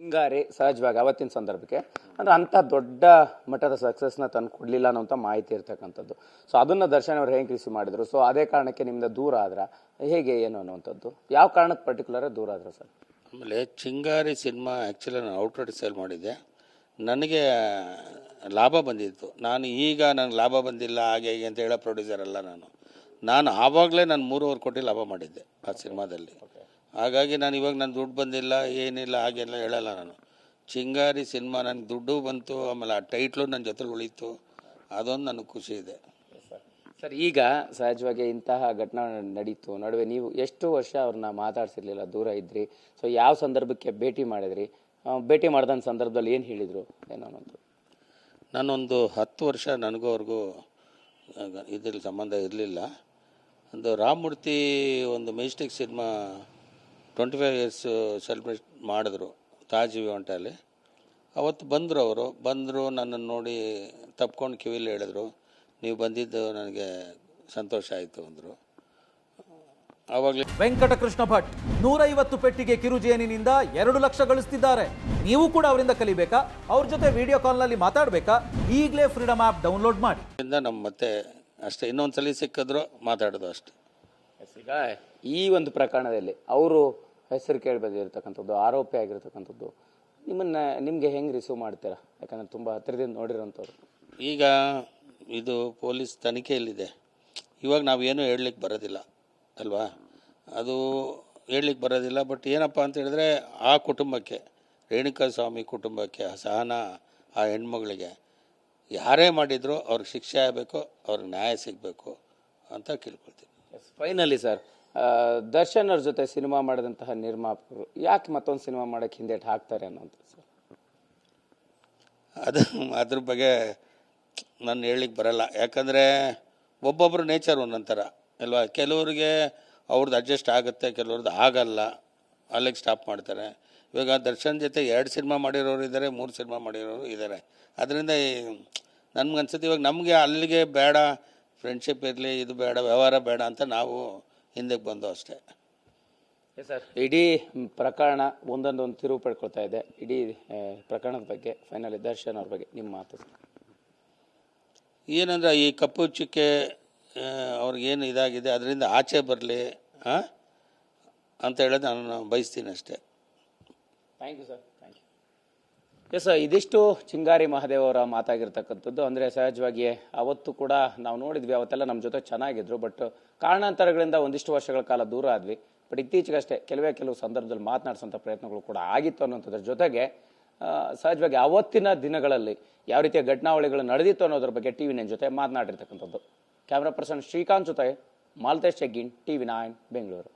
ಹಿಂಗಾರಿ ಸಹಜವಾಗಿ ಅವತ್ತಿನ ಸಂದರ್ಭಕ್ಕೆ. ಅಂದರೆ ಅಂಥ ದೊಡ್ಡ ಮಟ್ಟದ ಸಕ್ಸಸ್ನ ತಂದು ಕೊಡಲಿಲ್ಲ ಅನ್ನೋಂಥ ಮಾಹಿತಿ ಇರ್ತಕ್ಕಂಥದ್ದು. ಸೊ ಅದನ್ನು ದರ್ಶನ್ ಅವರು ಹೆಂಗೆ ರಿಸೀವ್ ಮಾಡಿದರು? ಸೊ ಅದೇ ಕಾರಣಕ್ಕೆ ನಿಮ್ಮದು ದೂರ ಆದ್ರ ಹೇಗೆ ಏನು ಅನ್ನುವಂಥದ್ದು? ಯಾವ ಕಾರಣಕ್ಕೆ ಪರ್ಟಿಕ್ಯುಲರ್ ದೂರ ಆದ್ರ ಸರ್? ಆಮೇಲೆ ಚಿಂಗಾರಿ ಸಿನಿಮಾ ಆ್ಯಕ್ಚುಲಿ ನಾನು ಔಟ್ಲೆಟ್ ಸೇಲ್ ಮಾಡಿದ್ದೆ. ನನಗೆ ಲಾಭ ಬಂದಿತ್ತು. ನಾನು ಈಗ ನನಗೆ ಲಾಭ ಬಂದಿಲ್ಲ ಹಾಗೆ ಹೀಗೆ ಅಂತ ಹೇಳೋ ಪ್ರೊಡ್ಯೂಸರ್ ಅಲ್ಲ ನಾನು. ನಾನು ಆವಾಗಲೇ ನಾನು ಮೂರುವರೆ ಕೋಟಿ ಲಾಭ ಮಾಡಿದ್ದೆ ಆ ಸಿನಿಮಾದಲ್ಲಿ. ಹಾಗಾಗಿ ನಾನು ಇವಾಗ ನನ್ನ ದುಡ್ಡು ಬಂದಿಲ್ಲ ಏನಿಲ್ಲ ಹಾಗೆಲ್ಲ ಹೇಳಲ್ಲ ನಾನು. ಚಿಂಗಾರಿ ಸಿನಿಮಾ ನನಗೆ ದುಡ್ಡು ಬಂತು ಆಮೇಲೆ ಆ ಟೈಟ್ಲು ನನ್ನ ಜೊತೆ ಉಳಿತು. ಅದೊಂದು ನನಗೆ ಖುಷಿ ಇದೆ. ಸರ್ ಈಗ ಸಹಜವಾಗಿ ಇಂತಹ ಘಟನೆ ನಡೀತು. ನಡುವೆ ನೀವು ಎಷ್ಟು ವರ್ಷ ಅವ್ರನ್ನ ಮಾತಾಡ್ಸಿರ್ಲಿಲ್ಲ ದೂರ ಇದ್ರಿ. ಸೊ ಯಾವ ಸಂದರ್ಭಕ್ಕೆ ಭೇಟಿ ಮಾಡಿದ್ರಿ? ಭೇಟಿ ಮಾಡ್ದಂಥ ಸಂದರ್ಭದಲ್ಲಿ ಏನು ಹೇಳಿದರು? ಏನೋ ನಾನೊಂದು ಹತ್ತು ವರ್ಷ ನನಗೂ ಅವ್ರಿಗೂ ಇದ್ರಲ್ಲಿ ಸಂಬಂಧ ಇರಲಿಲ್ಲ. ಒಂದು ರಾಮಮೂರ್ತಿ ಒಂದು Majestic cinema twenty five years celebrate ಮಾಡಿದ್ರು ತಾಜ್ ವಿವಂಟಲ್ಲಿ ಅವತ್ತು ಬಂದರು ಅವರು ಬಂದರು ನನ್ನನ್ನು ನೋಡಿ ತಪ್ಕೊಂಡು ಕಿವಿಲಿ ಹೇಳಿದ್ರು ನೀವು ಬಂದಿದ್ದು ನನಗೆ ಸಂತೋಷ ಆಯಿತು ಅಂದರು. ಆವಾಗಲೇ ವೆಂಕಟಕೃಷ್ಣ ಭಟ್ ನೂರೈವತ್ತು ಪೆಟ್ಟಿಗೆ ಕಿರುಜೇನಿನಿಂದ ಎರಡು ಲಕ್ಷ ಗಳಿಸ್ತಿದ್ದಾರೆ. ನೀವು ಕೂಡ ಅವರಿಂದ ಕಲಿಬೇಕಾ? ಅವ್ರ ಜೊತೆ ವಿಡಿಯೋ ಕಾಲ್ನಲ್ಲಿ ಮಾತಾಡಬೇಕಾ? ಈಗಲೇ ಫ್ರೀಡಮ್ ಆ್ಯಪ್ ಡೌನ್ಲೋಡ್ ಮಾಡಿ. ನಮ್ಮ ಮತ್ತೆ ಅಷ್ಟೇ. ಇನ್ನೊಂದು ಸಲ ಸಿಕ್ಕಿದ್ರು ಮಾತಾಡೋದು ಅಷ್ಟೇ. ಈಗ ಈ ಒಂದು ಪ್ರಕರಣದಲ್ಲಿ ಅವರು ಹೆಸರು ಕೇಳಿ ಬಂದಿರತಕ್ಕಂಥದ್ದು ಆರೋಪಿ ಆಗಿರ್ತಕ್ಕಂಥದ್ದು ನಿಮ್ಮನ್ನ ನಿಮಗೆ ಹೆಂಗೆ ರಿಸೀವ್ ಮಾಡ್ತೀರಾ? ಯಾಕಂದ್ರೆ ತುಂಬ ಹತ್ತಿರದಿಂದ ನೋಡಿರೋಂಥವ್ರು. ಈಗ ಇದು ಪೊಲೀಸ್ ತನಿಖೆಯಲ್ಲಿದೆ. ಇವಾಗ ನಾವೇನು ಹೇಳಲಿಕ್ಕೆ ಬರೋದಿಲ್ಲ ಅಲ್ವಾ? ಅದು ಹೇಳಲಿಕ್ಕೆ ಬರೋದಿಲ್ಲ ಬಟ್ ಏನಪ್ಪ ಅಂತ ಹೇಳಿದ್ರೆ ಆ ಕುಟುಂಬಕ್ಕೆ ರೇಣುಕಾ ಸ್ವಾಮಿ ಕುಟುಂಬಕ್ಕೆ ಆ ಸಹನ ಆ ಹೆಣ್ಮಗಳಿಗೆ ಯಾರೇ ಮಾಡಿದರೂ ಅವ್ರಿಗೆ ಶಿಕ್ಷೆ ಆಗಬೇಕು ಅವ್ರಿಗೆ ನ್ಯಾಯ ಸಿಗಬೇಕು ಅಂತ ಕೇಳ್ಕೊಳ್ತೀನಿ. ಫೈನಲಿ ಸರ್ ದರ್ಶನ್ ಜೊತೆ ಸಿನಿಮಾ ಮಾಡಿದಂತಹ ನಿರ್ಮಾಪಕರು ಯಾಕೆ ಮತ್ತೊಂದು ಸಿನಿಮಾ ಮಾಡಕ್ಕೆ ಹಿಂದೇಟ್ ಹಾಕ್ತಾರೆ ಅನ್ನೋಂಥ ಸರ್? ಅದು ಅದ್ರ ಬಗ್ಗೆ ನಾನು ಹೇಳಲಿಕ್ಕೆ ಬರಲ್ಲ. ಯಾಕಂದರೆ ಒಬ್ಬೊಬ್ಬರು ನೇಚರ್ ಒಂದೊಂಥರ ಅಲ್ವಾ ಕೆಲವ್ರಿಗೆ ಅವ್ರದ್ದು ಅಡ್ಜಸ್ಟ್ ಆಗುತ್ತೆ ಕೆಲವ್ರದ್ದು ಆಗಲ್ಲ. ಅಲ್ಲಿಗೆ ಸ್ಟಾಪ್ ಮಾಡ್ತಾರೆ. ಇವಾಗ ದರ್ಶನ್ ಜೊತೆ ಎರಡು ಸಿನಿಮಾ ಮಾಡಿರೋರು ಇದ್ದಾರೆ ಮೂರು ಸಿನಿಮಾ ಮಾಡಿರೋರು ಇದ್ದಾರೆ ಅದರಿಂದ ನನ್ಗೆ ಅನ್ಸುತ್ತೆ ಇವಾಗ ನಮಗೆ ಅಲ್ಲಿಗೆ ಬೇಡ ಫ್ರೆಂಡ್ಶಿಪ್ ಇರಲಿ, ಇದು ಬೇಡ, ವ್ಯವಹಾರ ಬೇಡ ಅಂತ ನಾವು ಹಿಂದಕ್ಕೆ ಬಂದು ಅಷ್ಟೇ. ಸರ್ ಇಡೀ ಪ್ರಕರಣ ಒಂದೊಂದು ಒಂದು ತಿರುವು ಪಡ್ಕೊಳ್ತಾ ಇದೆ. ಇಡೀ ಪ್ರಕರಣದ ಬಗ್ಗೆ ಫೈನಲಿ ದರ್ಶನ್ ಅವ್ರ ಬಗ್ಗೆ ನಿಮ್ಮ ಮಾತು. ಸರ್ ಏನಂದ್ರೆ ಈ ಕಪ್ಪು ಚುಕ್ಕೆ ಅವ್ರಿಗೇನು ಇದಾಗಿದೆ ಅದರಿಂದ ಆಚೆ ಬರಲಿ ಅಂತ ಹೇಳೋದು ನಾನು ಬಯಸ್ತೀನಿ ಅಷ್ಟೇ. Thank you sir thank you yes ಇದಿಷ್ಟು ಚಿಂಗಾರಿ ಮಹಾದೇವರ ಮಾತಾಗಿರ್ತಕ್ಕಂಥದ್ದು. ಅಂದರೆ ಸಹಜವಾಗಿಯೇ ಅವತ್ತು ಕೂಡ ನಾವು ನೋಡಿದ್ವಿ, ಅವತ್ತೆಲ್ಲ ನಮ್ಮ ಜೊತೆ ಚೆನ್ನಾಗಿದ್ರು ಬಟ್ ಕಾರಣಾಂತರಗಳಿಂದ ಒಂದಿಷ್ಟು ವರ್ಷಗಳ ಕಾಲ ದೂರ ಆದ್ವಿ. ಬಟ್ ಇತ್ತೀಚೆಗಷ್ಟೇ ಕೆಲವೇ ಕೆಲವು ಸಂದರ್ಭದಲ್ಲಿ ಮಾತನಾಡಿಸೋಂಥ ಪ್ರಯತ್ನಗಳು ಕೂಡ ಆಗಿತ್ತು ಅನ್ನೋಂಥದ್ರ ಜೊತೆಗೆ ಸಹಜವಾಗಿ ಅವತ್ತಿನ ದಿನಗಳಲ್ಲಿ ಯಾವ ರೀತಿಯ ಘಟನಾವಳಿಗಳು ನಡೆದಿತ್ತು ಅನ್ನೋದ್ರ ಬಗ್ಗೆ ಟಿ ವಿ ನೈನ್ ಜೊತೆ ಮಾತನಾಡಿರ್ತಕ್ಕಂಥದ್ದು. ಕ್ಯಾಮ್ರಾ ಪರ್ಸನ್ ಶ್ರೀಕಾಂತ್ ಜೊತೆ ಮಾಲ್ತೇಶ್ ಚೆಗ್ಗಿನ್ ಟಿ ವಿ ನೈನ್, ಬೆಂಗಳೂರು.